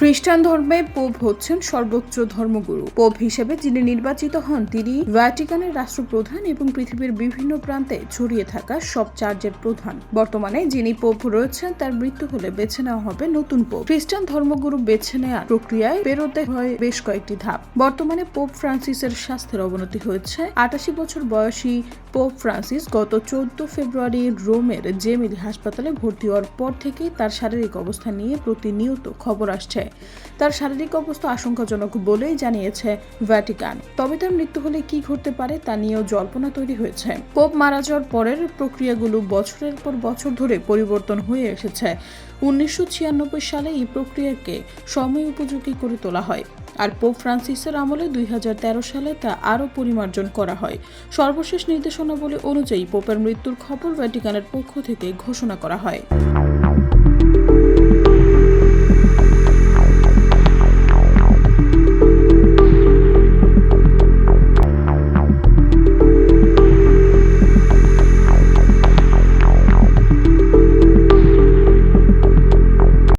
খ্রিস্টান ধর্মে পোপ হচ্ছেন সর্বোচ্চ ধর্মগুরু। পোপ হিসেবে যিনি নির্বাচিত হন, তিনি ভ্যাটিকানের রাষ্ট্রপ্রধান এবং পৃথিবীর বিভিন্ন প্রান্তে ছড়িয়ে থাকা সব চার্চের প্রধান। বর্তমানে যিনি পোপ রয়েছেন, তার মৃত্যু হলে বেছে নেওয়া হবে নতুন পোপ। খ্রিস্টান ধর্মগুরু বেছে নেওয়ার প্রক্রিয়ায় বেরোতে হয় বেশ কয়েকটি ধাপ। বর্তমানে পোপ ফ্রান্সিসের স্বাস্থ্যের অবনতি হয়েছে। আটাশি বছর বয়সী পোপ ফ্রান্সিস গত চোদ্দ ফেব্রুয়ারি রোমের জেমিলি হাসপাতালে ভর্তি হওয়ার পর থেকেই তার শারীরিক অবস্থা নিয়ে প্রতিনিয়ত খবর আসছে। তার শারীরিক অবস্থা আশঙ্কাজনক বলেই জানিয়েছে ভ্যাটিকান। তবে তার মৃত্যু হলে কি ঘটতে পারে তা নিয়েও জল্পনা তৈরি হয়েছে। পোপ মারা যাওয়ার পরের প্রক্রিয়াগুলো বছরের পর বছর ধরে পরিবর্তন হয়ে এসেছে। উনিশশো ছিয়ানব্বই সালে এই প্রক্রিয়াকে সময় উপযোগী করে তোলা হয়। আর পোপ ফ্রান্সিসের আমলে দুই হাজার তেরো সালে তা আরও পরিমার্জন করা হয়। সর্বশেষ নির্দেশনাবলী অনুযায়ী পোপের মৃত্যুর খবর ভ্যাটিকানের পক্ষ থেকে ঘোষণা করা হয়।